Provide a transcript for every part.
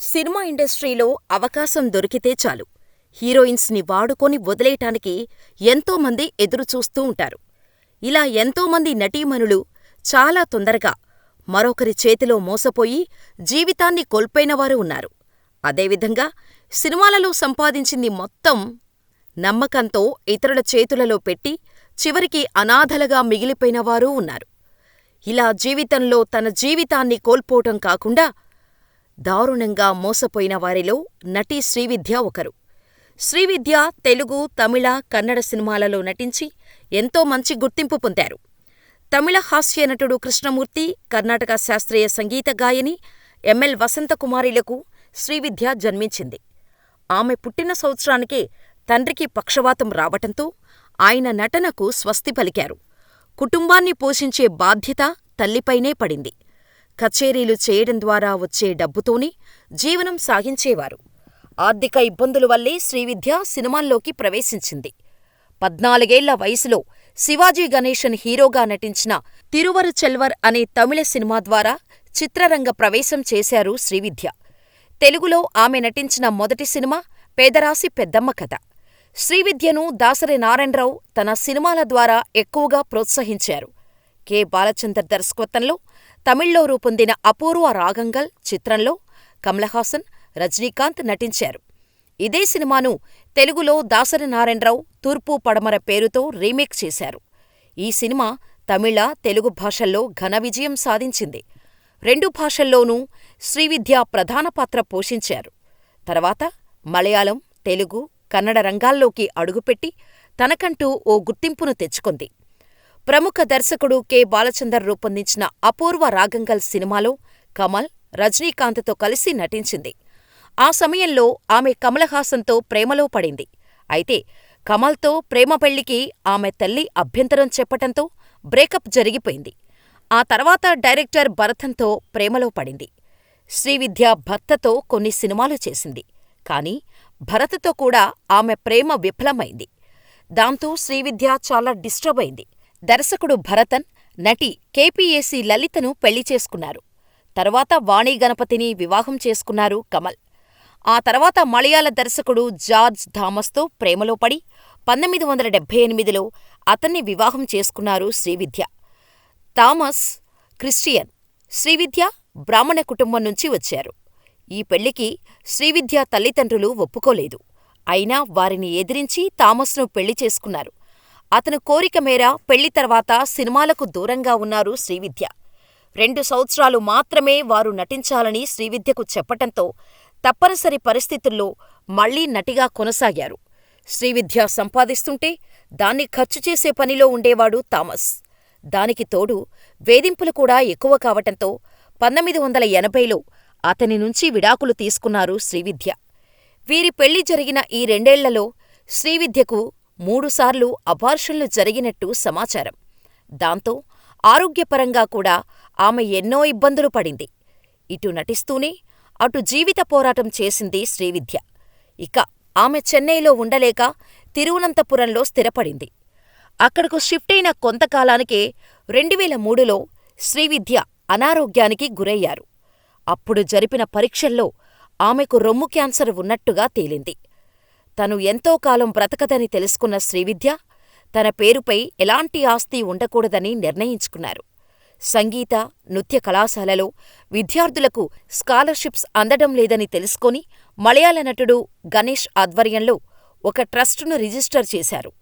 Cinema ఇండస్ట్రీలో అవకాశం దొరికితే చాలు హీరోయిన్స్ని వాడుకొని వదిలేయటానికి ఎంతోమంది ఎదురుచూస్తూ ఉంటారు. ఇలా ఎంతోమంది నటీమణులు చాలా తొందరగా మరొకరి చేతిలో మోసపోయి జీవితాన్ని కోల్పోయినవారు ఉన్నారు. అదేవిధంగా సినిమాలలో సంపాదించింది మొత్తం నమ్మకంతో ఇతరుల చేతులలో పెట్టి చివరికి అనాథలుగా మిగిలిపోయినవారూ ఉన్నారు. ఇలా జీవితంలో తన జీవితాన్ని కోల్పోవటం కాకుండా దారుణంగా మోసపోయిన వారిలో నటి శ్రీవిద్య ఒకరు. శ్రీవిద్య తెలుగు, తమిళ, కన్నడ సినిమాలలో నటించి ఎంతో మంచి గుర్తింపు పొందారు. తమిళ హాస్య నటుడు కృష్ణమూర్తి, కర్ణాటక శాస్త్రీయ సంగీత గాయని ఎంఎల్ వసంతకుమారిలకు శ్రీవిద్య జన్మించింది. ఆమె పుట్టిన సంవత్సరానికే తండ్రికి పక్షవాతం రావటంతో ఆయన నటనకు స్వస్తి పలికారు. కుటుంబాన్ని పోషించే బాధ్యత తల్లిపైనే పడింది. కచేరీలు చేయడం ద్వారా వచ్చే డబ్బుతోనే జీవనం సాగించేవారు. ఆర్థిక ఇబ్బందుల వల్లే శ్రీవిద్య సినిమాల్లోకి ప్రవేశించింది. పద్నాలుగేళ్ళ వయసులో శివాజీ గణేశన్ హీరోగా నటించిన తిరువరు చెల్వర్ అనే తమిళ సినిమా ద్వారా చిత్రరంగ ప్రవేశం చేశారు శ్రీవిద్య. తెలుగులో ఆమె నటించిన మొదటి సినిమా పేదరాశి పెద్దమ్మ కథ. శ్రీవిద్యను దాసరి నారాయణరావు తన సినిమాల ద్వారా ఎక్కువగా ప్రోత్సహించారు. కె. బాలచందర్ దర్శకత్వంలో తమిళ్ళో రూపొందిన అపూర్వ రాగంగల్ చిత్రంలో కమలహాసన్, రజనీకాంత్ నటించారు. ఇదే సినిమాను తెలుగులో దాసరి నారాయణరావు తూర్పు పడమర పేరుతో రీమేక్ చేశారు. ఈ సినిమా తమిళ, తెలుగు భాషల్లో ఘన విజయం సాధించింది. రెండు భాషల్లోనూ శ్రీవిద్య ప్రధాన పాత్ర పోషించారు. తర్వాత మలయాళం, తెలుగు, కన్నడ రంగాల్లోకి అడుగుపెట్టి తనకంటూ ఓ గుర్తింపును తెచ్చుకుంది. ప్రముఖ దర్శకుడు కె. బాలచందర్ రూపొందించిన అపూర్వ రాగంగల్ సినిమాలో కమల్, రజనీకాంత్తో కలిసి నటించింది. ఆ సమయంలో ఆమె కమలహాసన్తో ప్రేమలో పడింది. అయితే కమల్తో ప్రేమ పెళ్ళికి ఆమె తల్లి అభ్యంతరం చెప్పటంతో బ్రేకప్ జరిగిపోయింది. ఆ తర్వాత డైరెక్టర్ భరతన్తో ప్రేమలో పడింది. శ్రీవిద్య భర్తతో కొన్ని సినిమాలు చేసింది. కానీ భరత్తో కూడా ఆమె ప్రేమ విఫలమైంది. దాంతో శ్రీవిద్య చాలా డిస్టర్బ్ అయింది. దర్శకుడు భరతన్, నటి కెపిఎసి లలితను పెళ్ళి చేసుకున్నారు. తరువాత వాణి గణపతిని వివాహం చేసుకున్నారు కమల్. ఆ తర్వాత మలయాళ దర్శకుడు జార్జ్ థామస్తో ప్రేమలో పడి పంతొమ్మిది వందల డెబ్బై ఎనిమిదిలో అతన్ని వివాహం చేసుకున్నారు శ్రీవిద్య. థామస్ క్రిస్టియన్, శ్రీవిద్య బ్రాహ్మణ కుటుంబం నుంచి వచ్చారు. ఈ పెళ్ళికి శ్రీవిద్య తల్లిదండ్రులు ఒప్పుకోలేదు. అయినా వారిని ఎదిరించి థామస్ను పెళ్ళి చేసుకున్నారు. అతను కోరిక మేర పెళ్ళి తర్వాత సినిమాలకు దూరంగా ఉన్నారు శ్రీవిద్య. రెండు సంవత్సరాలు మాత్రమే వారు నటించాలని శ్రీవిద్యకు చెప్పటంతో తప్పనిసరి పరిస్థితుల్లో మళ్ళీ నటిగా కొనసాగారు. శ్రీవిద్య సంపాదిస్తుంటే దాన్ని ఖర్చు చేసే పనిలో ఉండేవాడు థామస్. దానికి తోడు వేధింపులు కూడా ఎక్కువ కావటంతో పంతొమ్మిది వందల ఎనభైలో అతని నుంచి విడాకులు తీసుకున్నారు శ్రీవిద్య. వీరి పెళ్ళి జరిగిన ఈ రెండేళ్ళలో శ్రీవిద్యకు మూడుసార్లు అబార్షన్లు జరిగినట్టు సమాచారం. దాంతో ఆరోగ్యపరంగా కూడా ఆమె ఎన్నో ఇబ్బందులు పడింది. ఇటు నటిస్తూనే అటు జీవిత పోరాటం చేసింది శ్రీవిద్య. ఇక ఆమె చెన్నైలో ఉండలేక తిరువనంతపురంలో స్థిరపడింది. అక్కడకు షిఫ్టయిన కొంతకాలానికే రెండువేల మూడులో శ్రీవిద్య అనారోగ్యానికి గురయ్యారు. అప్పుడు జరిపిన పరీక్షల్లో ఆమెకు రొమ్ము క్యాన్సర్ ఉన్నట్టుగా తేలింది. తను ఎంతో కాలం బ్రతకదని తెలుసుకున్న శ్రీవిద్య తన పేరుపై ఎలాంటి ఆస్తి ఉండకూడదని నిర్ణయించుకున్నారు. సంగీత, నృత్య కళాశాలలో విద్యార్థులకు స్కాలర్షిప్స్ అందడం లేదని తెలుసుకొని మలయాళ నటుడు గణేష్ ఆధ్వర్యంలో ఒక ట్రస్టును రిజిస్టర్ చేశారు.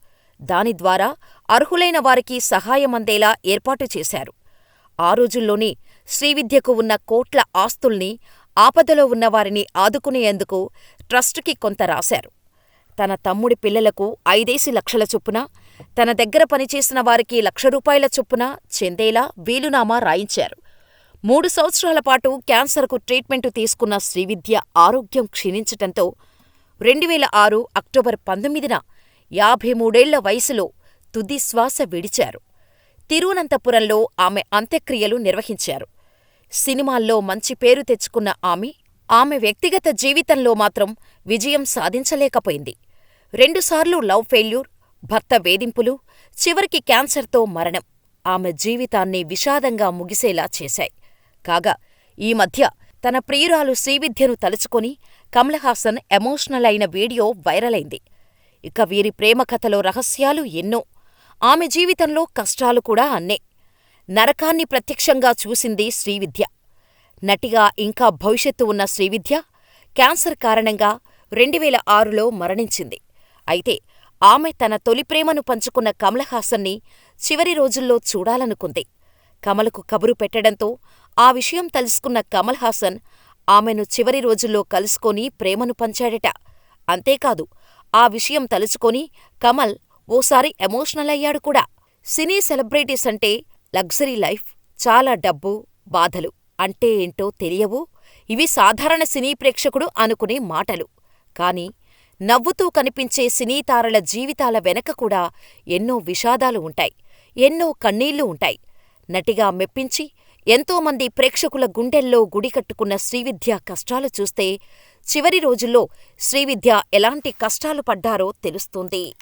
దాని ద్వారా అర్హులైన వారికి సహాయమందేలా ఏర్పాటు చేశారు. ఆ రోజుల్లోనే శ్రీవిద్యకు ఉన్న కోట్ల ఆస్తుల్ని ఆపదలో ఉన్నవారిని ఆదుకునేందుకు ట్రస్టుకి కొంత రాశారు. తన తమ్ముడి పిల్లలకు ఐదేసి లక్షల చొప్పున, తన దగ్గర పనిచేసిన వారికి లక్ష రూపాయల చొప్పున చెందేలా వీలునామా రాయించారు. మూడు సంవత్సరాల పాటు క్యాన్సర్కు ట్రీట్మెంటు తీసుకున్న శ్రీవిద్య ఆరోగ్యం క్షీణించటంతో రెండువేల ఆరు అక్టోబర్ పంతొమ్మిదిన యాభై మూడేళ్ళ వయసులో తుది శ్వాస విడిచారు. తిరువనంతపురంలో ఆమె అంత్యక్రియలు నిర్వహించారు. సినిమాల్లో మంచి పేరు తెచ్చుకున్న ఆమె, ఆమె వ్యక్తిగత జీవితంలో మాత్రం విజయం సాధించలేకపోయింది. రెండుసార్లు లవ్ ఫెయిల్యూర్, భర్త వేధింపులు, చివరికి క్యాన్సర్తో మరణం ఆమె జీవితాన్ని విషాదంగా ముగిసేలా చేశాయి. కాగా ఈ మధ్య తన ప్రియురాలు శ్రీవిద్యను తలుచుకొని కమలహాసన్ ఎమోషనల్ అయిన వీడియో వైరలైంది ఇక వీరి ప్రేమ కథలో రహస్యాలు ఎన్నో. ఆమె జీవితంలో కష్టాలు కూడా అన్నే. నరకాన్ని ప్రత్యక్షంగా చూసింది శ్రీవిద్య. నటిగా ఇంకా భవిష్యత్తు ఉన్న శ్రీవిద్య క్యాన్సర్ కారణంగా రెండువేల ఆరులో మరణించింది. అయితే ఆమె తన తొలి ప్రేమను పంచుకున్న కమలహాసన్ని చివరి రోజుల్లో చూడాలనుకుంది. కమలకు కబురు పెట్టడంతో ఆ విషయం తెలుసుకున్న కమల్ హాసన్ ఆమెను చివరి రోజుల్లో కలుసుకొని ప్రేమను పంచాడట. అంతేకాదు ఆ విషయం తలుచుకొని కమల్ ఓసారి ఎమోషనల్ అయ్యాడు కూడా. సినీ సెలబ్రిటీస్ అంటే లగ్జరీ లైఫ్, చాలా డబ్బు, బాధలు అంటే ఏంటో తెలియవు ఇవి సాధారణ సినీ ప్రేక్షకుడు అనుకునే మాటలు. కానీ నవ్వుతూ కనిపించే సినీతారల జీవితాల వెనక కూడా ఎన్నో విషాదాలు ఉంటాయి. ఎన్నో కన్నీళ్ళు ఉంటాయి. నటిగా మెప్పించి ఎంతోమంది ప్రేక్షకుల గుండెల్లో గుడి కట్టుకున్న శ్రీవిద్య కష్టాలు చూస్తే చివరి రోజుల్లో శ్రీవిద్య ఎలాంటి కష్టాలు పడ్డారో తెలుస్తుంది.